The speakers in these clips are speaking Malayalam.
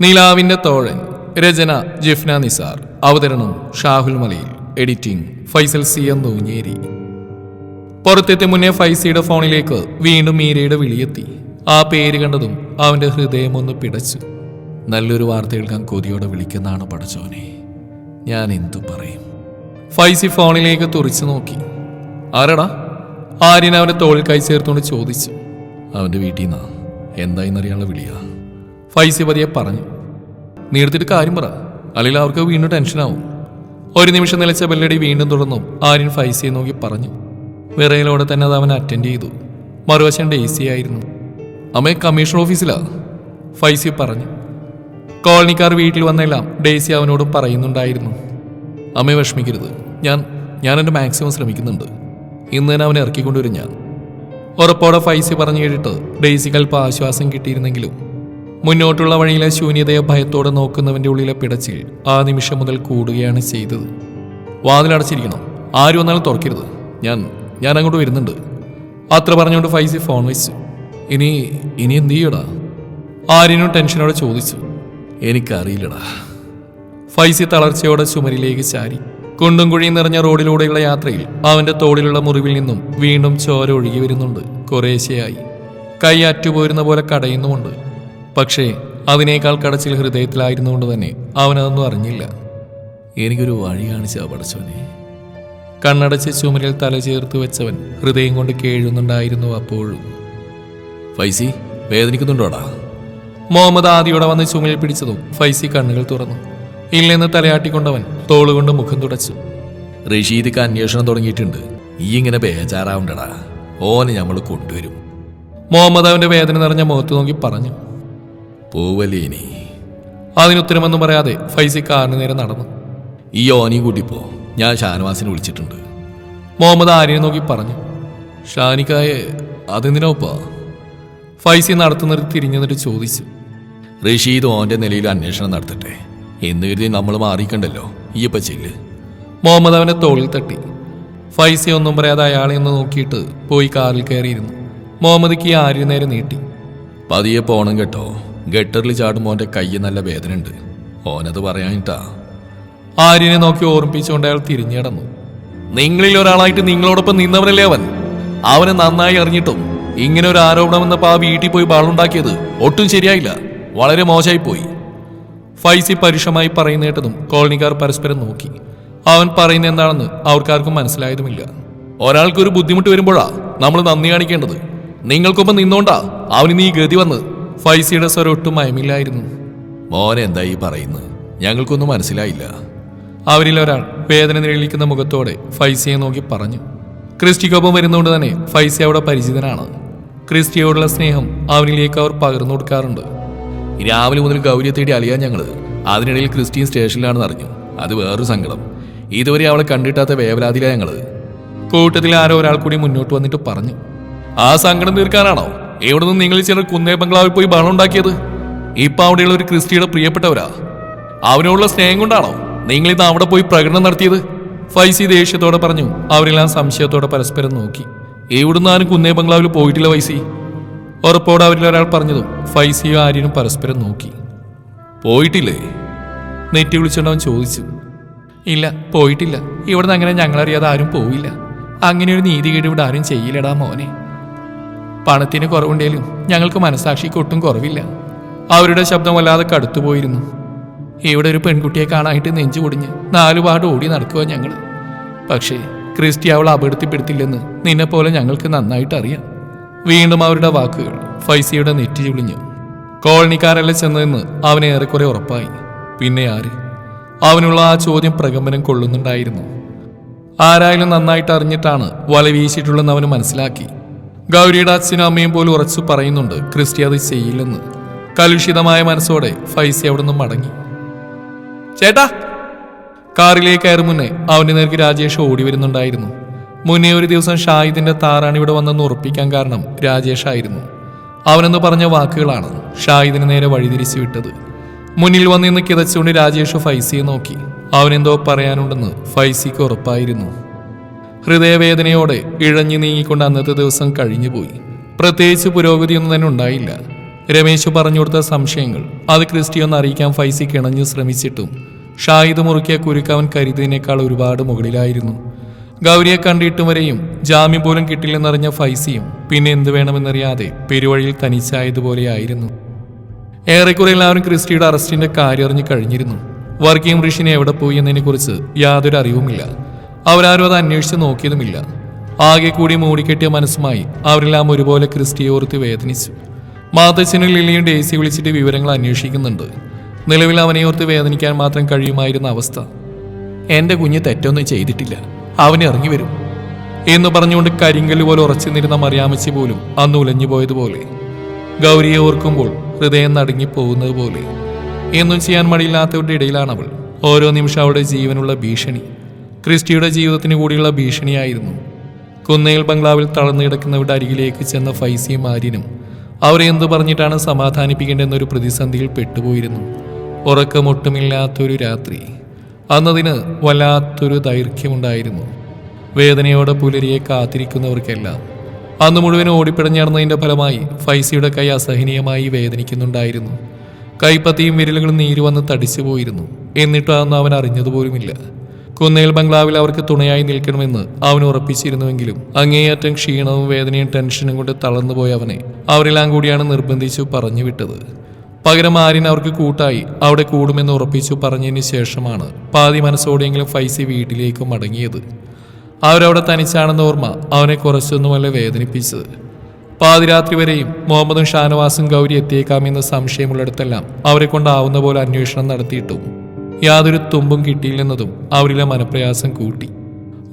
നിലാവിന്റെ തോഴൻ രചന ജിഫ്ന നിസാർ. അവതരണം Shahul Malayil. Editing Faisal C M Nooncheri. പുറത്തെത്തി മുന്നേ ഫൈസിയുടെ ഫോണിലേക്ക് വീണ്ടും മീരയുടെ വിളിയെത്തി. ആ പേര് കണ്ടതും അവന്റെ ഹൃദയം ഒന്ന് പിടച്ചു. നല്ലൊരു വാർത്ത കേൾക്കാൻ കൊതിയോടെ വിളിക്കുന്നതാണ് പടച്ചോനെ. ഞാൻ എന്തു പറയും? ഫൈസി ഫോണിലേക്ക് തുറിച്ചു നോക്കി. ആരടാ? ആര്യൻ അവന്റെ തോളിൽ കൈ ചേർത്തുകൊണ്ട് ചോദിച്ചു. അവന്റെ വീട്ടിൽ നിന്നാ? എന്തായിന്നറിയാനുള്ള വിളിയാ? ഫൈസി പതിയെ പറഞ്ഞു നീ എടുത്തിട്ട് കാര്യം പറ. അല്ലെങ്കിൽ അവർക്ക് വീണ്ടും ടെൻഷനാവും. ഒരു നിമിഷം നിലച്ച ബെല്ലടി വീണ്ടും തുടർന്നു ആര്യൻ ഫൈസിയെ നോക്കി പറഞ്ഞു വിറയിലോടെ തന്നെ അത് അവൻ അറ്റൻഡ് ചെയ്തു. മറുവശം ഡേസി ആയിരുന്നു. അമ്മയെ കമ്മീഷൻ ഓഫീസിലാ ഫൈസി പറഞ്ഞു കോളനിക്കാർ വീട്ടിൽ വന്നെല്ലാം ഡേസി അവനോട് പറയുന്നുണ്ടായിരുന്നു. അമ്മയെ വിഷമിക്കരുത്. ഞാൻ ഞാൻ എന്റെ മാക്സിമം ശ്രമിക്കുന്നുണ്ട്. ഇന്ന് തന്നെ അവനെ ഇറക്കിക്കൊണ്ടുവരും ഞാൻ. ഉറപ്പോടെ ഫൈസി പറഞ്ഞു കേട്ടിട്ട് അല്പം ആശ്വാസം കിട്ടിയിരുന്നെങ്കിലും മുന്നോട്ടുള്ള വഴിയിലെ ശൂന്യതയെ ഭയത്തോടെ നോക്കുന്നവന്റെ ഉള്ളിലെ പിടച്ചിൽ ആ നിമിഷം മുതൽ കൂടുകയാണ് ചെയ്തത്. വാതിലടച്ചിരിക്കണം ആരും വന്നാലും തുറക്കരുത്. ഞാൻ ഞാൻ അങ്ങോട്ട് വരുന്നുണ്ട്. അത്ര പറഞ്ഞുകൊണ്ട് ഫൈസി ഫോൺ വെച്ചു. ഇനി ഇനി എന്തു ചെയ്യടാ? ആര്യനും ടെൻഷനോടെ ചോദിച്ചു. എനിക്കറിയില്ലടാ. ഫൈസി തളർച്ചയോടെ ചുമരിലേക്ക് ചാരി. കുണ്ടും കുഴിയും നിറഞ്ഞ റോഡിലൂടെയുള്ള യാത്രയിൽ അവന്റെ തോളിലുള്ള മുറിവിൽ നിന്നും വീണ്ടും ചോര ഒഴുകി വരുന്നുണ്ട്. കുറേശ്ശെയായി. കൈ അറ്റുപോരുന്ന പോലെ കടയുന്നുമുണ്ട്. പക്ഷേ അതിനേക്കാൾ കടച്ചിൽ ഹൃദയത്തിലായിരുന്നുകൊണ്ട് തന്നെ അവനതൊന്നും അറിഞ്ഞില്ല. എനിക്കൊരു വഴി കാണിച്ചാ പടച്ചോനെ. കണ്ണടച്ച് ചുമരിൽ തല ചേർത്ത് വെച്ചവൻ ഹൃദയം കൊണ്ട് കേഴുന്നുണ്ടായിരുന്നു അപ്പോഴും. ഫൈസി വേദനിക്കുന്നുണ്ടോടാ? മുഹമ്മദ് ആദിയോടെ വന്ന് ചുമരിൽ പിടിച്ചതും ഫൈസി കണ്ണുകൾ തുറന്നു. ഇല്ലെന്ന് തലയാട്ടിക്കൊണ്ടവൻ തോളുകൊണ്ട് മുഖം തുടച്ചു. റഷീദിക്ക് അന്വേഷണം തുടങ്ങിയിട്ടുണ്ട്. ഈ ഇങ്ങനെ ബേജാറാവണ്ടടാ. ഓനെ നമ്മൾ കൊണ്ടുവരും. മുഹമ്മദ് അവന്റെ വേദന നിറഞ്ഞ മുഖത്ത് നോക്കി പറഞ്ഞു. പോവല്ലേ ഇനി അതിനുത്തരമൊന്നും പറയാതെ ഫൈസി കാറിന് നേരെ നടന്നു. ഈ ഓനി കൂട്ടിപ്പോ ഞാൻ ഷാനവാസിനെ വിളിച്ചിട്ടുണ്ട്. മുഹമ്മദ് ആര്യനെ നോക്കി പറഞ്ഞു. ഷാനിക്കായെ അതെന്തിനോപ്പാ ഫൈസി നടത്തുന്ന തിരിഞ്ഞെന്നിട്ട് ചോദിച്ചു. റഷീദ് ഓന്റെ നിലയിൽ അന്വേഷണം നടത്തട്ടെ. എന്ന് കരുതി നമ്മൾ മാറിക്കണ്ടല്ലോ. ഈ ചെല്ല്. മുഹമ്മദ് അവനെ തോളിൽ തട്ടി. ഫൈസി ഒന്നും പറയാതെ അയാളെ ഒന്ന് നോക്കിയിട്ട് പോയി കാറിൽ കയറിയിരുന്നു. മുഹമ്മദ് കീ ആര്യ നേരെ നീട്ടി. പതിയെ പോണം കേട്ടോ. ഗട്ടറിൽ ചാടുമ്പോൾ ഓന്റെ കൈ നല്ല വേദന ഉണ്ട്. ഓനത് പറയാനിട്ടാ. ആര്യനെ നോക്കി ഓർമ്മിപ്പിച്ചുകൊണ്ട് അയാൾ തിരിഞ്ഞിടന്നു നിങ്ങളിൽ ഒരാളായിട്ട് നിങ്ങളോടൊപ്പം നിന്നവനല്ലേ അവൻ? അവനെ നന്നായി അറിഞ്ഞിട്ടും ഇങ്ങനെ ഒരു ആരോപണം എന്ന ആ വീട്ടിൽ പോയി ബാളുണ്ടാക്കിയത് ഒട്ടും ശരിയായില്ല. വളരെ മോശമായി പോയി. ഫൈസി പരുഷമായി പറയുന്നേട്ടതും കോളനിക്കാർ പരസ്പരം നോക്കി. അവൻ പറയുന്ന എന്താണെന്ന് അവർക്കാർക്കും മനസ്സിലായതുമില്ല. ഒരാൾക്കൊരു ബുദ്ധിമുട്ട് വരുമ്പോഴാ നമ്മൾ നന്ദി കാണിക്കേണ്ടത്. നിങ്ങൾക്കൊപ്പം നിന്നോണ്ടാ അവന് നീ ഗതി വന്ന് ഫൈസിയുടെ സ്വരം ഒട്ടും മയമില്ലായിരുന്നു മോനെ എന്താ ഈ പറയുന്നത്? ഞങ്ങൾക്കൊന്നും മനസ്സിലായില്ല. അവരിൽ ഒരാൾ വേദന നിഴലിക്കുന്ന മുഖത്തോടെ ഫൈസിയെ നോക്കി പറഞ്ഞു. ക്രിസ്റ്റിക്കൊപ്പം വരുന്നതുകൊണ്ട് തന്നെ ഫൈസി അവിടെ പരിചിതനാണ്. ക്രിസ്റ്റിയോടുള്ള സ്നേഹം അവനിലേക്ക് അവർ പകർന്നു കൊടുക്കാറുണ്ട്. രാവിലെ മുതൽ ഗൗരിയെ തേടി അലിയാൻ ഞങ്ങൾ. അതിനിടയിൽ ക്രിസ്ത്യൻ സ്റ്റേഷനിലാണെന്ന് അറിഞ്ഞു. അത് വേറൊരു സങ്കടം. ഇതുവരെ അവളെ കണ്ടിട്ടാത്ത വേവലാതിലാണ് ഞങ്ങൾ. കൂട്ടത്തിൽ ആരോ ഒരാൾ കൂടി മുന്നോട്ട് വന്നിട്ട് പറഞ്ഞു. ആ സങ്കടം തീർക്കാനാണോ? എവിടെ നിന്ന് നിങ്ങൾ ചിലർ കുന്നേ ബംഗ്ലാവിൽ പോയി ബഹളം ഉണ്ടാക്കിയത്? ഇപ്പൊ അവിടെയുള്ള ഒരു ക്രിസ്റ്റിയുടെ പ്രിയപ്പെട്ടവരാ. അവനോടുള്ള സ്നേഹം കൊണ്ടാണോ നിങ്ങൾ ഇന്ന് അവിടെ പോയി പ്രകടനം നടത്തിയത്? ഫൈസി ദേഷ്യത്തോടെ പറഞ്ഞു അവരെല്ലാം സംശയത്തോടെ പരസ്പരം നോക്കി. എവിടുന്ന് ആരും കുന്നേ ബംഗ്ലാവിൽ പോയിട്ടില്ല ഫൈസി? ഉറപ്പോടെ അവരിൽ ഒരാൾ പറഞ്ഞതും ഫൈസിയും ആര്യനും പരസ്പരം നോക്കി. പോയിട്ടില്ലേ? നെറ്റി അവൻ ചോദിച്ചു. ഇല്ല പോയിട്ടില്ല. ഇവിടുന്ന് അങ്ങനെ ഞങ്ങളറിയാതെ ആരും പോവില്ല. അങ്ങനെ ഒരു നീതികേട് ഇവിടെ ആരും ചെയ്യില്ലടാ മോനെ. പണത്തിന് കുറവുണ്ടെങ്കിലും ഞങ്ങൾക്ക് മനസാക്ഷിക്ക് ഒട്ടും കുറവില്ല. അവരുടെ ശബ്ദം വല്ലാതെ കടുത്തുപോയിരുന്നു. ഇവിടെ ഒരു പെൺകുട്ടിയെ കാണാനായിട്ട് നെഞ്ചു പൊടിഞ്ഞ് നാലുപാട് ഓടി നടക്കുക ഞങ്ങൾ പക്ഷേ ക്രിസ്റ്റി അവൾ അപകടത്തിപ്പെടുത്തില്ലെന്ന് നിന്നെ പോലെ ഞങ്ങൾക്ക് നന്നായിട്ട് അറിയാം. വീണ്ടും അവരുടെ വാക്കുകൾ ഫൈസിയുടെ നെറ്റി ചുളിഞ്ഞു. കോളനിക്കാരല്ല ചെന്നതെന്ന് അവന് ഏറെക്കുറെ ഉറപ്പായി. പിന്നെ ആര്? അവനുള്ള ആ ചോദ്യം പ്രകമ്പനം കൊള്ളുന്നുണ്ടായിരുന്നു. ആരായാലും നന്നായിട്ട് അറിഞ്ഞിട്ടാണ് വല വീശിയിട്ടുള്ളതെന്ന് അവന് മനസ്സിലാക്കി. ഗൗരിയുടെ അച്ഛനും അമ്മയും പോലും ഉറച്ചു പറയുന്നുണ്ട് ക്രിസ്റ്റി അത് ചെയ്യില്ലെന്ന്. കലുഷിതമായ മനസ്സോടെ ഫൈസി അവിടെ നിന്ന് മടങ്ങി. ചേട്ടാ! കാറിലേക്ക് കയറി മുന്നേ അവന്റെ നേർക്ക് രാജേഷ് ഓടി വരുന്നുണ്ടായിരുന്നു. മുന്നേ ഒരു ദിവസം ഷാഹിദിന്റെ താറാണ് ഇവിടെ വന്നെന്ന് ഉറപ്പിക്കാൻ കാരണം രാജേഷ് ആയിരുന്നു. അവനെന്ന് പറഞ്ഞ വാക്കുകളാണ് ഷാഹിദിന് നേരെ വഴിതിരിച്ചു വിട്ടത്. മുന്നിൽ വന്നിന്ന് കിതച്ചുകൊണ്ട് രാജേഷ് ഫൈസിയെ നോക്കി. അവനെന്തോ പറയാനുണ്ടെന്ന് ഫൈസിക്ക് ഉറപ്പായിരുന്നു. ഹൃദയവേദനയോടെ ഇഴഞ്ഞു നീങ്ങിക്കൊണ്ട് അന്നത്തെ ദിവസം കഴിഞ്ഞുപോയി. പ്രത്യേകിച്ച് പുരോഗതിയൊന്നും തന്നെ ഉണ്ടായില്ല. രമേശ് പറഞ്ഞു കൊടുത്ത സംശയങ്ങൾ അത് ക്രിസ്റ്റി ഒന്ന് അറിയിക്കാൻ ഫൈസി കിണഞ്ഞു ശ്രമിച്ചിട്ടും ഷാഹിദ് മുറുക്കിയ കുരുക്കവൻ കരുതിനേക്കാൾ ഒരുപാട് മുകളിലായിരുന്നു. ഗൗരിയെ കണ്ടിട്ടും വരെയും ജാമ്യം പോലും കിട്ടില്ലെന്നറിഞ്ഞ ഫൈസിയും പിന്നെ എന്ത് വേണമെന്നറിയാതെ പെരുവഴിയിൽ തനിച്ചായതുപോലെയായിരുന്നു ഏറെക്കുറെ എല്ലാവരും ക്രിസ്റ്റിയുടെ അറസ്റ്റിന്റെ കാര്യം അറിഞ്ഞു കഴിഞ്ഞിരുന്നു. വർക്കിംഗ് ഋഷിനെ എവിടെ പോയി എന്നതിനെക്കുറിച്ച് യാതൊരു അറിവുമില്ല. അവരാരും അത് അന്വേഷിച്ച് നോക്കിയതുമില്ല. ആകെ കൂടി മൂടിക്കെട്ടിയ മനസ്സുമായി അവരെല്ലാം ഒരുപോലെ ക്രിസ്റ്റിയെ ഓർത്ത് വേദനിച്ചു. മാതച്ചനും ലില്ലിയും ഡേസി വിളിച്ചിട്ട് വിവരങ്ങൾ അന്വേഷിക്കുന്നുണ്ട്. നിലവിൽ അവനെ ഓർത്ത് വേദനിക്കാൻ മാത്രം കഴിയുമായിരുന്ന അവസ്ഥ. എന്റെ കുഞ്ഞ് തെറ്റൊന്നും ചെയ്തിട്ടില്ല. അവൻ ഇറങ്ങി വരും. എന്ന് പറഞ്ഞുകൊണ്ട് കരിങ്കല്ല് പോലെ ഉറച്ചു നിന്ന മറിയാമച്ചി പോലും അന്ന് ഉലഞ്ഞു പോയതുപോലെ. ഗൗരിയെ ഓർക്കുമ്പോൾ ഹൃദയം നടങ്ങി പോകുന്നത് പോലെ എന്നും ചെയ്യാൻ മടിയില്ലാത്തവരുടെ ഇടയിലാണ് അവൾ ഓരോ നിമിഷം അവളുടെ ജീവനുള്ള ഭീഷണി. ക്രിസ്റ്റിയുടെ ജീവിതത്തിന് കൂടിയുള്ള ഭീഷണിയായിരുന്നു. കുന്നേൽ ബംഗ്ലാവിൽ തളർന്നു കിടക്കുന്നവരുടെ അരികിലേക്ക് ചെന്ന ഫൈസിയും ആര്യനും അവരെ എന്തു പറഞ്ഞിട്ടാണ് സമാധാനിപ്പിക്കേണ്ടെന്നൊരു പ്രതിസന്ധിയിൽ പെട്ടുപോയിരുന്നു. ഉറക്കമൊട്ടുമില്ലാത്തൊരു രാത്രി. അന്നതിന് വല്ലാത്തൊരു ദൈർഘ്യമുണ്ടായിരുന്നു. വേദനയോടെ പുലരിയെ കാത്തിരിക്കുന്നവർക്കെല്ലാം അന്ന് മുഴുവൻ ഓടിപ്പിടഞ്ഞടന്നതിന്റെ ഫലമായി ഫൈസിയുടെ കൈ അസഹനീയമായി വേദനിക്കുന്നുണ്ടായിരുന്നു. കൈപ്പത്തിയും വിരലുകളും നീര് വന്ന് തടിച്ചു പോയിരുന്നു എന്നിട്ടും അന്ന് അവൻ അറിഞ്ഞതുപോലുമില്ല. കുന്നേൽ ബംഗ്ലാവിൽ അവർക്ക് തുണയായി നിൽക്കണമെന്ന് അവൻ ഉറപ്പിച്ചിരുന്നുവെങ്കിലും അങ്ങേയറ്റം ക്ഷീണവും വേദനയും ടെൻഷനും കൊണ്ട് തളർന്നുപോയ അവനെ അവരെല്ലാം കൂടിയാണ് നിർബന്ധിച്ചു പറഞ്ഞു വിട്ടത്. പകരം ആര്യൻ അവർക്ക് കൂട്ടായി അവിടെ കൂടുമെന്ന് ഉറപ്പിച്ചു പറഞ്ഞതിന് ശേഷമാണ് പാതി മനസ്സോടെയെങ്കിലും ഫൈസി വീട്ടിലേക്ക് മടങ്ങിയത്. അവരവിടെ തനിച്ചാണെന്ന ഓർമ്മ അവനെ കുറച്ചൊന്നുമല്ല വേദനിപ്പിച്ചത്. പാതിരാത്രി വരെയും മുഹമ്മദും ഷാനവാസും ഗൗരി എത്തിയേക്കാമെന്ന് സംശയമുള്ളിടത്തെല്ലാം അവരെ കൊണ്ടാവുന്ന പോലെ അന്വേഷണം നടത്തിയിട്ടും യാതൊരു തുമ്പും കിട്ടിയില്ലെന്നതും അവരിലെ മനപ്രയാസം കൂട്ടി.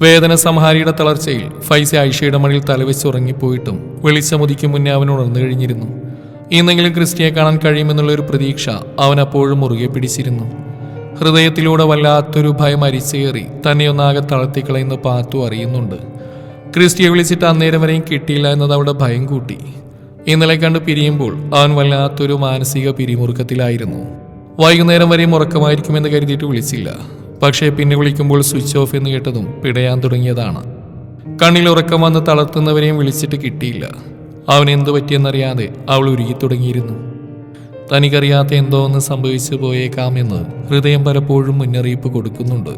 വേദന സംഹാരിയുടെ തളർച്ചയിൽ ഫൈസ ഐഷയുടെ മണിൽ തലവെച്ച് ഉറങ്ങിപ്പോയിട്ടും വെളിച്ചമുതിക്കും മുന്നേ അവൻ ഉണർന്നു കഴിഞ്ഞിരുന്നു. ഇന്നെങ്കിലും ക്രിസ്റ്റിയെ കാണാൻ കഴിയുമെന്നുള്ള ഒരു പ്രതീക്ഷ അവൻ അപ്പോഴും മുറുകെ പിടിച്ചിരുന്നു. ഹൃദയത്തിലൂടെ വല്ലാത്തൊരു ഭയം അരിച്ചേറി തന്നെയൊന്നാകെ തളർത്തിക്കളയുന്ന പാത്തു അറിയുന്നുണ്ട്. ക്രിസ്റ്റിയെ വിളിച്ചിട്ട് അന്നേരം വരെയും കിട്ടിയില്ല എന്നത് അവളുടെ ഭയം കൂട്ടി. ഇന്നലെ കണ്ട് പിരിയുമ്പോൾ അവൻ വല്ലാത്തൊരു മാനസിക പിരിമുറുക്കത്തിലായിരുന്നു. വൈകുന്നേരം വരെയും ഉറക്കമായിരിക്കുമെന്ന് കരുതിയിട്ട് വിളിച്ചില്ല. പക്ഷേ പിന്നെ വിളിക്കുമ്പോൾ സ്വിച്ച് ഓഫ് എന്ന് കേട്ടതും പിടയാൻ തുടങ്ങിയതാണ്. കണ്ണിൽ ഉറക്കം വന്ന് തളർത്തുന്നവരെയും വിളിച്ചിട്ട് കിട്ടിയില്ല. അവൻ എന്തു പറ്റിയെന്നറിയാതെ അവൾ ഉരുകി തുടങ്ങിയിരുന്നു. തനിക്കറിയാത്ത എന്തോ ഒന്ന് സംഭവിച്ചു പോയേക്കാമെന്ന് ഹൃദയം പലപ്പോഴും മുന്നറിയിപ്പ് കൊടുക്കുന്നുണ്ട്.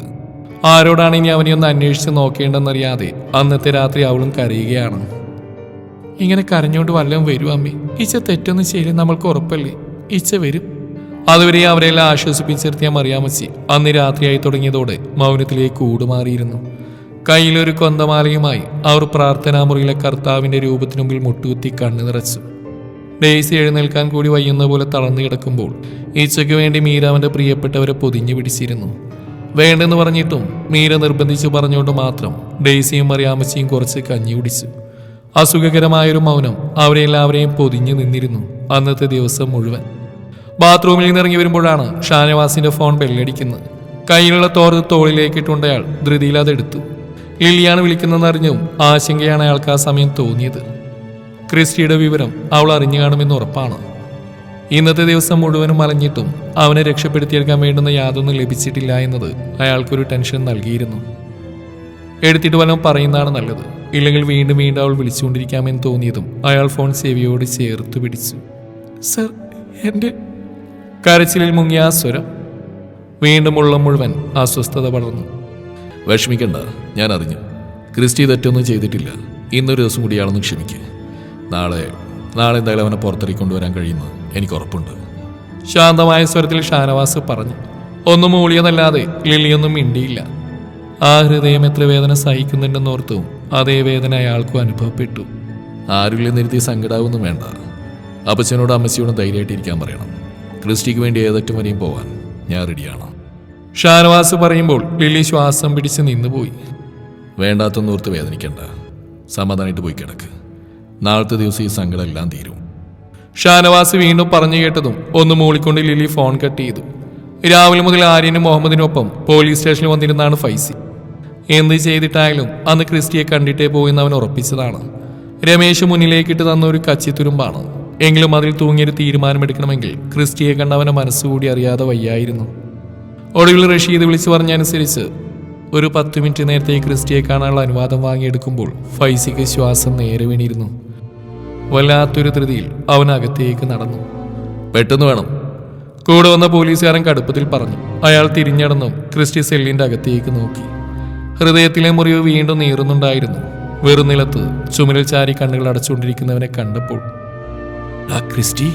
ആരോടാണ് ഇനി അവനെ ഒന്ന് അന്വേഷിച്ച് നോക്കേണ്ടെന്നറിയാതെ അന്നത്തെ രാത്രി അവളും കരയുകയാണ്. ഇങ്ങനെ കരഞ്ഞുകൊണ്ട് വല്ലതും വരും അമ്മേ. ഇച്ച തെറ്റൊന്നും ചെയ്യില്ല നമ്മൾക്ക് ഉറപ്പല്ലേ? ഇച്ച വരും. അതുവരെ അവരെല്ലാം ആശ്വസിപ്പിച്ചിരുത്തിയ മറിയാമച്ചി അന്ന് രാത്രിയായി തുടങ്ങിയതോടെ മൗനത്തിലേക്ക് കൂടുമാറിയിരുന്നു കയ്യിലൊരു കൊന്തമാലയുമായി അവർ പ്രാർത്ഥനാമുറിയിലെ കർത്താവിന്റെ രൂപത്തിനു മുമ്പിൽ മുട്ടുകുത്തി കണ്ണു നിറച്ചു. ഡേയ്സി എഴുന്നേൽക്കാൻ കൂടി വയ്യുന്ന പോലെ തളർന്നു കിടക്കുമ്പോൾ ഈച്ചയ്ക്ക് വേണ്ടി മീര പ്രിയപ്പെട്ടവരെ പൊതിഞ്ഞു പിടിച്ചിരുന്നു. വേണ്ടെന്ന് പറഞ്ഞിട്ടും മീര നിർബന്ധിച്ചു പറഞ്ഞുകൊണ്ട് മാത്രം ഡേയ്സിയും മറിയാമച്ചിയും കുറച്ച് കഞ്ഞി കുടിച്ചു. അസുഖകരമായൊരു മൗനം അവരെല്ലാവരെയും പൊതിഞ്ഞു നിന്നിരുന്നു അന്നത്തെ ദിവസം മുഴുവൻ. ബാത്റൂമിൽ നിന്ന് ഇറങ്ങി വരുമ്പോഴാണ് ഷാനവാസിന്റെ ഫോൺ ബെല്ലടിക്കുന്നത്. കയ്യിലുള്ള തോർത്ത് തോളിലേക്കിട്ടുണ്ടയാൾ ധൃതിയിൽ അതെടുത്തു. ലില്ലിയാണ് വിളിക്കുന്നതെന്ന് അറിഞ്ഞും ആശങ്കയാണ് അയാൾക്ക് ആ സമയം തോന്നിയത്. ക്രിസ്റ്റിയുടെ വിവരം അവൾ അറിഞ്ഞു കാണുമെന്ന് ഉറപ്പാണ്. ഇന്നത്തെ ദിവസം മുഴുവനും മലഞ്ഞിട്ടും അവനെ രക്ഷപ്പെടുത്തിയെടുക്കാൻ വേണ്ടുന്ന യാതൊന്നും ലഭിച്ചിട്ടില്ല എന്നത് അയാൾക്കൊരു ടെൻഷൻ നൽകിയിരുന്നു. എടുത്തിട്ട് വല്ലതും പറയുന്നതാണ് നല്ലത്. ഇല്ലെങ്കിൽ വീണ്ടും വീണ്ടും അവൾ വിളിച്ചുകൊണ്ടിരിക്കാമെന്ന് തോന്നിയതും അയാൾ ഫോൺ സേവിയോട് ചേർത്ത് പിടിച്ചു. സർ എന്റെ കരച്ചിലിൽ മുങ്ങിയ ആ സ്വരം വീണ്ടും ഉള്ള മുഴുവൻ അസ്വസ്ഥത പടർന്നു. വിഷമിക്കണ്ട ഞാൻ അറിഞ്ഞു. ക്രിസ്റ്റി തെറ്റൊന്നും ചെയ്തിട്ടില്ല. ഇന്നൊരു ദിവസം കൂടിയാണെന്ന് ക്ഷമിക്കുക നാളെ നാളെ എന്തായാലും അവനെ പുറത്തേക്ക് കൊണ്ടുവരാൻ കഴിയുമെന്ന് എനിക്ക് ഉറപ്പുണ്ട്. ശാന്തമായ സ്വരത്തിൽ ഷാനവാസ് പറഞ്ഞു. ഒന്നും മൂളിയതല്ലാതെ ലില്ലിയൊന്നും മിണ്ടിയില്ല. ആ ഹൃദയം എത്ര വേദന സഹിക്കുന്നുണ്ടെന്നോർത്തും അതേ വേദന അയാൾക്കും അനുഭവപ്പെട്ടു. ആരുമില്ല നിരുത്തി സങ്കടാവൊന്നും വേണ്ട. അപ്പച്ചനോടും അമ്മച്ചിയോടും ധൈര്യമായിട്ടിരിക്കാൻ പറയണം. ക്രിസ്റ്റിക്ക് വേണ്ടി ഏതറ്റം വരെയും പോവാൻ ഞാൻ റെഡിയാണ്. ഷാനവാസ് പറയുമ്പോൾ ലില്ലി ശ്വാസം പിടിച്ച് നിന്നുപോയി. വേണ്ടാത്തൊന്നും ഓർത്ത് വേദനിക്കണ്ട. സമാധാനമായിട്ട് പോയി കിടക്ക്. നാളത്തെ ദിവസം ഈ സങ്കടം എല്ലാം തീരും. ഷാനവാസ് വീണ്ടും പറഞ്ഞു കേട്ടതും ഒന്ന് മൂളിക്കൊണ്ട് ലില്ലി ഫോൺ കട്ട് ചെയ്തു. രാവിലെ മുതൽ ആര്യനും മുഹമ്മദിനൊപ്പം പോലീസ് സ്റ്റേഷനിൽ വന്നിരുന്നാണ് ഫൈസി. എന്ത് ചെയ്തിട്ടായാലും അന്ന് ക്രിസ്റ്റിയെ കണ്ടിട്ടേ പോയെന്ന് അവൻ ഉറപ്പിച്ചതാണ്. രമേശ് മുന്നിലേക്കിട്ട് തന്ന ഒരു കച്ചിത്തുരുമ്പാണ്. എങ്കിലും അതിൽ തൂങ്ങിയൊരു തീരുമാനമെടുക്കണമെങ്കിൽ ക്രിസ്റ്റിയെ കണ്ട അവനെ മനസ്സുകൂടി അറിയാതെ വയ്യായിരുന്നു. ഒടുവിൽ റഷീദ് വിളിച്ചു പറഞ്ഞനുസരിച്ച് ഒരു പത്ത് മിനിറ്റ് നേരത്തെ ക്രിസ്റ്റിയെ കാണാനുള്ള അനുവാദം വാങ്ങിയെടുക്കുമ്പോൾ ഫൈസിക്ക് ശ്വാസം നേരെ വീണിരുന്നു. വല്ലാത്തൊരു ധൃതിയിൽ അവൻ അകത്തേക്ക് നടന്നു. പെട്ടെന്ന് വേണം കൂടെ വന്ന പോലീസുകാരൻ കടുപ്പത്തിൽ പറഞ്ഞു. അയാൾ തിരിഞ്ഞടന്നും ക്രിസ്റ്റി സെല്ലിന്റെ അകത്തേക്ക് നോക്കി. ഹൃദയത്തിലെ മുറിവ് വീണ്ടും നീറുന്നുണ്ടായിരുന്നു. വെറുനിലത്ത് ചുമലിൽ ചാരി കണ്ണുകൾ അടച്ചുകൊണ്ടിരിക്കുന്നവനെ കണ്ടപ്പോൾ ആ ക്രിസ്റ്റി?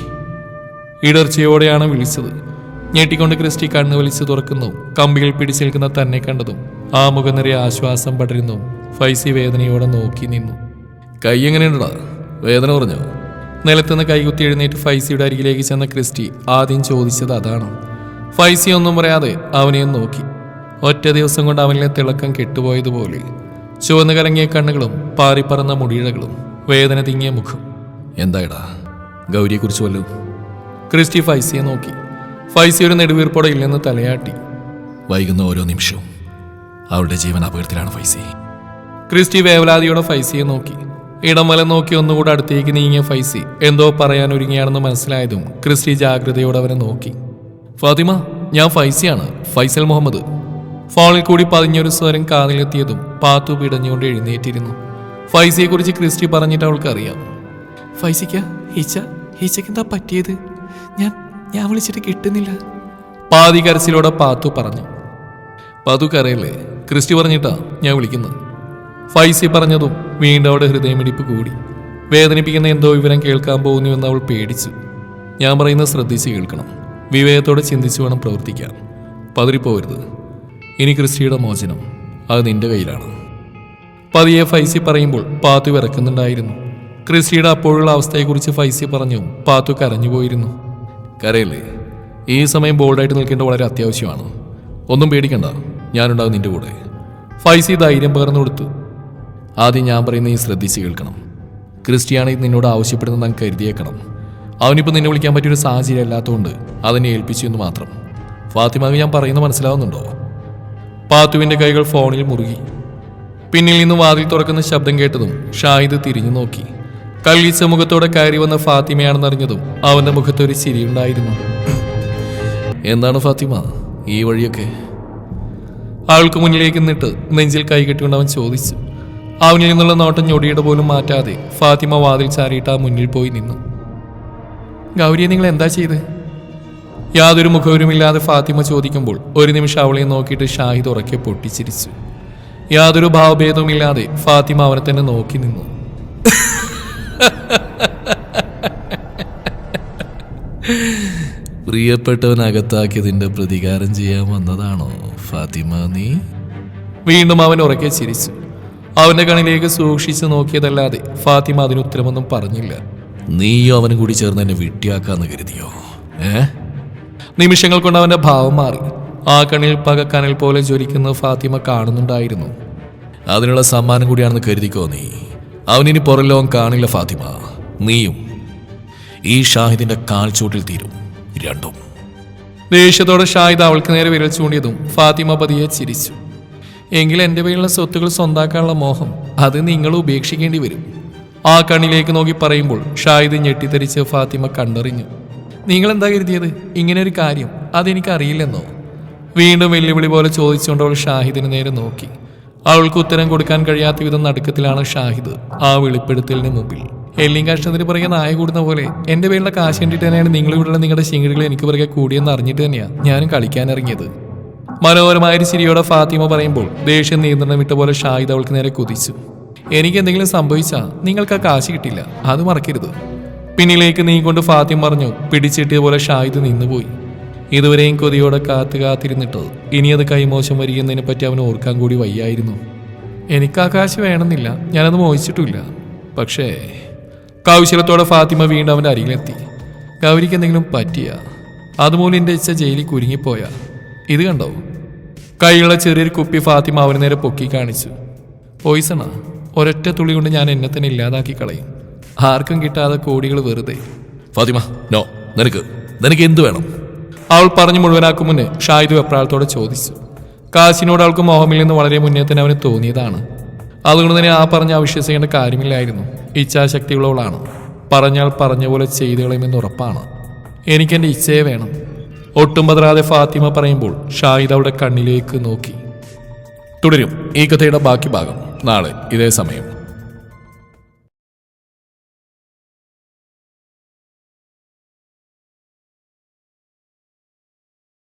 ഇടർച്ചയോടെയാണ് വിളിച്ചത്. ഞെട്ടിക്കൊണ്ട് ക്രിസ്റ്റി കണ്ണു വലിച്ചു തുറക്കുന്നു. കമ്പികൾ പിടിച്ചേൽക്കുന്ന തന്നെ കണ്ടതും. ആ മുഖം നിറയെ ആശ്വാസം പടരുന്നു. ഫൈസി വേദനയോടെ നോക്കി നിന്നു. കൈ എങ്ങനെയുണ്ടടാ? വേദന പറഞ്ഞോ നിലത്തുനിന്ന് കൈകുത്തി എഴുന്നേറ്റ് ഫൈസിയുടെ അരികിലേക്ക് ചെന്ന ക്രിസ്റ്റി ആദ്യം ചോദിച്ചത് അതാണ്? ഫൈസി ഒന്നും പറയാതെ അവനെയും നോക്കി. ഒറ്റ ദിവസം കൊണ്ട് അവനിലെ തിളക്കം കെട്ടുപോയതുപോലെ. ചുവന്നു കലങ്ങിയ കണ്ണുകളും പാറിപ്പറന്ന മുടിയിഴകളും വേദന തിങ്ങിയ മുഖം. എന്തായടാ? ഗൗരിയെക്കുറിച്ച് വല്ലതും. ക്രിസ്റ്റി ഫൈസിയെ നോക്കി. ഫൈസി ഒരു നെടുവീർപ്പോടെ ഇല്ലെന്ന് തലയാട്ടി. വൈകുന്ന ഓരോ നിമിഷവും അവളുടെ ജീവൻ അപകടത്തിലാണ് ഫൈസി. ക്രിസ്റ്റി വേവലാതിയോടെ ഫൈസിയെ നോക്കി. ഇടം വലം നോക്കി ഒന്നുകൂടെ അടുത്തേക്ക് നീങ്ങിയ ഫൈസി എന്തോ പറയാൻ ഒരുങ്ങിയാണെന്ന് മനസ്സിലായതും ക്രിസ്റ്റി ജാഗ്രതയോടെ അവനെ നോക്കി. ഫാത്തിമ ഞാൻ ഫൈസിയാണ് ഫൈസൽ മുഹമ്മദ്. ഫോണിൽ കൂടി പതിഞ്ഞൊരു സ്വരം കാതിലെത്തിയതും പാത്തു പിടഞ്ഞുകൊണ്ട് എഴുന്നേറ്റിരുന്നു. ഫൈസിയെക്കുറിച്ച് ക്രിസ്റ്റി പറഞ്ഞിട്ട് അവൾക്കറിയാം. ഫൈസിക്ക ഹീച്ച ഹീച്ചക്ക് എന്താ പറ്റിയത്? ഞാൻ ഞാൻ വിളിച്ചിട്ട് കിട്ടുന്നില്ല. പാതി കരച്ചിലോടെ പാത്തു പറഞ്ഞു. പതുക്കറിയല്ലേ ക്രിസ്റ്റി പറഞ്ഞിട്ടാ ഞാൻ വിളിക്കുന്നത്. ഫൈസി പറഞ്ഞതും വീണ്ടും അവിടെ ഹൃദയമിടിപ്പ് കൂടി. വേദനിപ്പിക്കുന്ന എന്തോ വിവരം കേൾക്കാൻ പോകുന്നുവെന്ന് അവൾ പേടിച്ചു. ഞാൻ പറയുന്നത് ശ്രദ്ധിച്ച് കേൾക്കണം. വിവേകത്തോടെ ചിന്തിച്ചു വേണം പ്രവർത്തിക്കാൻ. പതിരിപ്പോവരുത്. ഇനി ക്രിസ്റ്റിയുടെ മോചനം അത് നിന്റെ കയ്യിലാണ്. പതിയെ ഫൈസി പറയുമ്പോൾ പാത്തു വിറക്കുന്നുണ്ടായിരുന്നു. ക്രിസ്റ്റിയുടെ അപ്പോഴുള്ള അവസ്ഥയെക്കുറിച്ച് ഫൈസി പറഞ്ഞു. പാത്തു കരഞ്ഞുപോയിരുന്നു കരയല്ലേ? ഈ സമയം ബോൾഡായിട്ട് നിൽക്കേണ്ടത് വളരെ അത്യാവശ്യമാണ്. ഒന്നും പേടിക്കണ്ട. ഞാനുണ്ടാവും നിന്റെ കൂടെ. ഫൈസി ധൈര്യം പകർന്നു കൊടുത്തു. ആദ്യം ഞാൻ പറയുന്ന നീ ശ്രദ്ധിച്ച് കേൾക്കണം. ക്രിസ്റ്റിയാണ് ഇത് നിന്നോട് ആവശ്യപ്പെടുന്നത് ഞാൻ കരുതിയേക്കണം. അവനിപ്പോൾ നിന്നെ വിളിക്കാൻ പറ്റിയൊരു സാഹചര്യം അല്ലാത്തതുകൊണ്ട് അതിനെ ഏൽപ്പിച്ചു എന്ന് മാത്രം. ഫാത്തിമാക്ക് ഞാൻ പറയുന്നത് മനസ്സിലാവുന്നുണ്ടോ? പാത്തുവിന്റെ കൈകൾ ഫോണിൽ മുറുകി. പിന്നിൽ നിന്ന് വാതിൽ തുറക്കുന്ന ശബ്ദം കേട്ടതും ഷാഹിദ് തിരിഞ്ഞു നോക്കി. കല്ലിച്ച മുഖത്തോടെ കയറി വന്ന ഫാത്തിമയാണെന്നറിഞ്ഞതും അവന്റെ മുഖത്തൊരു ചിരിയുണ്ടായിരുന്നു. എന്താണ് ഫാത്തിമ? ഈ വഴിയൊക്കെ? അവൾക്ക് മുന്നിലേക്ക് നിന്നിട്ട് നെഞ്ചിൽ കൈ അവൻ ചോദിച്ചു. അവനിൽ നിന്നുള്ള നോട്ടം ഞൊടിയുടെ പോലും മാറ്റാതെ ഫാത്തിമ വാതിൽ ചാരിയിട്ട് ആ മുന്നിൽ പോയി നിന്നു. ഗൗരിയെ നിങ്ങൾ എന്താ ചെയ്ത്? യാതൊരു മുഖവരുമില്ലാതെ ഫാത്തിമ ചോദിക്കുമ്പോൾ ഒരു നിമിഷം അവളെ നോക്കിയിട്ട് ഷാഹിദ് ഉറക്കെ പൊട്ടിച്ചിരിച്ചു. യാതൊരു ഭാവഭേദവുമില്ലാതെ ഫാത്തിമ അവനെ തന്നെ നോക്കി നിന്നു. പ്രിയപ്പെട്ടവനകത്താക്കിയതിന്റെ പ്രതികാരം ചെയ്യാൻ വന്നതാണോ ഫാത്തിമ നീ? വീണ്ടും അവൻ ഉറക്കെ ചിരിച്ചു. അവന്റെ കണിലേക്ക് സൂക്ഷിച്ചു നോക്കിയതല്ലാതെ ഫാത്തിമ അതിന് ഉത്തരമൊന്നും പറഞ്ഞില്ല. നീയോ അവനും കൂടി ചേർന്ന് എന്നെ വിട്ടിയാക്കാന്ന് കരുതിയോ? ഏ? നിമിഷങ്ങൾ കൊണ്ട് അവന്റെ ഭാവം മാറി. ആ കണിൽ പകക്കനൽ പോലെ ജ്വലിക്കുന്ന ഫാത്തിമ കാണുന്നുണ്ടായിരുന്നു. അതിനുള്ള സമ്മാനം കൂടിയാണെന്ന് കരുതിക്കോ നീ? അവനിനി പുറലോകം കാണില്ല ഫാത്തിമ. നീയും ഈ ഷാഹിദിന്റെ കാൽച്ചൂട്ടിൽ തീരും രണ്ടും. ദേഷ്യത്തോടെ ഷാഹിദ് അവൾക്ക് നേരെ വിരൽ ചൂണ്ടിയതും ഫാത്തിമ പതിയെ ചിരിച്ചു. എങ്കിൽ എന്റെ പേരിലുള്ള സ്വത്തുകൾ സ്വന്താക്കാനുള്ള മോഹം അത് നിങ്ങൾ ഉപേക്ഷിക്കേണ്ടി വരും. ആ കണ്ണിലേക്ക് നോക്കി പറയുമ്പോൾ ഷാഹിദ് ഞെട്ടിത്തെറിച്ച് ഫാത്തിമ കണ്ടറിഞ്ഞു. നിങ്ങൾ എന്താ കരുതിയത്? ഇങ്ങനെ ഒരു കാര്യം അതെനിക്കറിയില്ലെന്നോ വീണ്ടും വെല്ലുവിളി പോലെ ചോദിച്ചുകൊണ്ട് അവൾ ഷാഹിദിന് നേരെ നോക്കി. അവൾക്ക് ഉത്തരം കൊടുക്കാൻ കഴിയാത്ത വിധം നടുക്കത്തിലാണ് ഷാഹിദ് ആ വെളിപ്പെടുത്തലിന് മുമ്പിൽ. എല്ലിയും കഷ്ടത്തിന് പുറകെ നായ കൂടുന്ന പോലെ എന്റെ പേരിലുള്ള കാശ് കണ്ടിട്ട് തന്നെയാണ് നിങ്ങൾ ഇവിടെയുള്ള നിങ്ങളുടെ ശിങ്കിടികൾ എനിക്ക് പുറകെ കൂടിയെന്ന് അറിഞ്ഞിട്ട് തന്നെയാണ് ഞാനും കളിക്കാൻ ഇറങ്ങിയത് മനോഹരമായ ഒരു ചിരിയോടെ ഫാത്തിമ പറയുമ്പോൾ ദേഷ്യം നിയന്ത്രണം വിട്ട പോലെ ഷാഹിദ് അവൾക്ക് നേരെ കുതിച്ചു. എനിക്ക് എന്തെങ്കിലും സംഭവിച്ചാ നിങ്ങൾക്ക് ആ കാശ് കിട്ടില്ല. അത് മറക്കരുത്. പിന്നിലേക്ക് കൊണ്ട് ഫാത്തിമ പറഞ്ഞു പിടിച്ചിട്ടിയ പോലെ ഷാഹിദ് നിന്നുപോയി. ഇതുവരെയും കൊതിയോടെ കാത്തു കാത്തിരുന്നിട്ട് ഇനി അത് കൈമോശം വരികയെന്നതിനെ പറ്റി അവന് ഓർക്കാൻ കൂടി വയ്യായിരുന്നു. എനിക്ക് ആ കാശ് വേണമെന്നില്ല. ഞാനത് മോഹിച്ചിട്ടില്ല. പക്ഷേ കൗശലത്തോടെ ഫാത്തിമ വീണ്ടും അവന്റെ അരികിലെത്തി. ഗൗരിക്ക് എന്തെങ്കിലും പറ്റിയ അതുമൂലം എന്റെ ഇച്ഛ ജയിലിൽ കുരുങ്ങിപ്പോയാ. ഇത് കണ്ടോ? കൈയുള്ള ചെറിയൊരു കുപ്പി ഫാത്തിമ അവന് നേരെ പൊക്കി കാണിച്ചു. പോയിസണാ ഒരൊറ്റ തുള്ളി കൊണ്ട് ഞാൻ എന്നെ തന്നെ ഇല്ലാതാക്കി കളയും. ആർക്കും കിട്ടാതെ കോടികൾ വെറുതെ. ഫാത്തിമ നോ നിനക്ക്. നിനക്ക് എന്ത് വേണം? അവൾ പറഞ്ഞു മുഴുവനാക്കും മുന്നേ ഷാഹിദ് വെപ്രാളത്തോടെ ചോദിച്ചു. കാശിനോട് അവൾക്ക് മോഹമില്ലെന്ന് വളരെ മുന്നേ തന്നെ അവന് തോന്നിയതാണ്. അതുകൊണ്ട് തന്നെ ആ പറഞ്ഞ അവിശ്വസിക്കേണ്ട കാര്യമില്ലായിരുന്നു. ഇച്ഛാശക്തിയുള്ളവളാണ്. പറഞ്ഞാൽ പറഞ്ഞ പോലെ ചെയ്തു കളയുമെന്ന് ഉറപ്പാണ്. എനിക്കെന്റെ ഇച്ഛയെ വേണം. ഒട്ടും പതറാതെ ഫാത്തിമ പറയുമ്പോൾ ഷാഹിദ് അവളുടെ കണ്ണിലേക്ക് നോക്കി. തുടരും ഈ കഥയുടെ ബാക്കി ഭാഗം. നാളെ ഇതേ സമയം.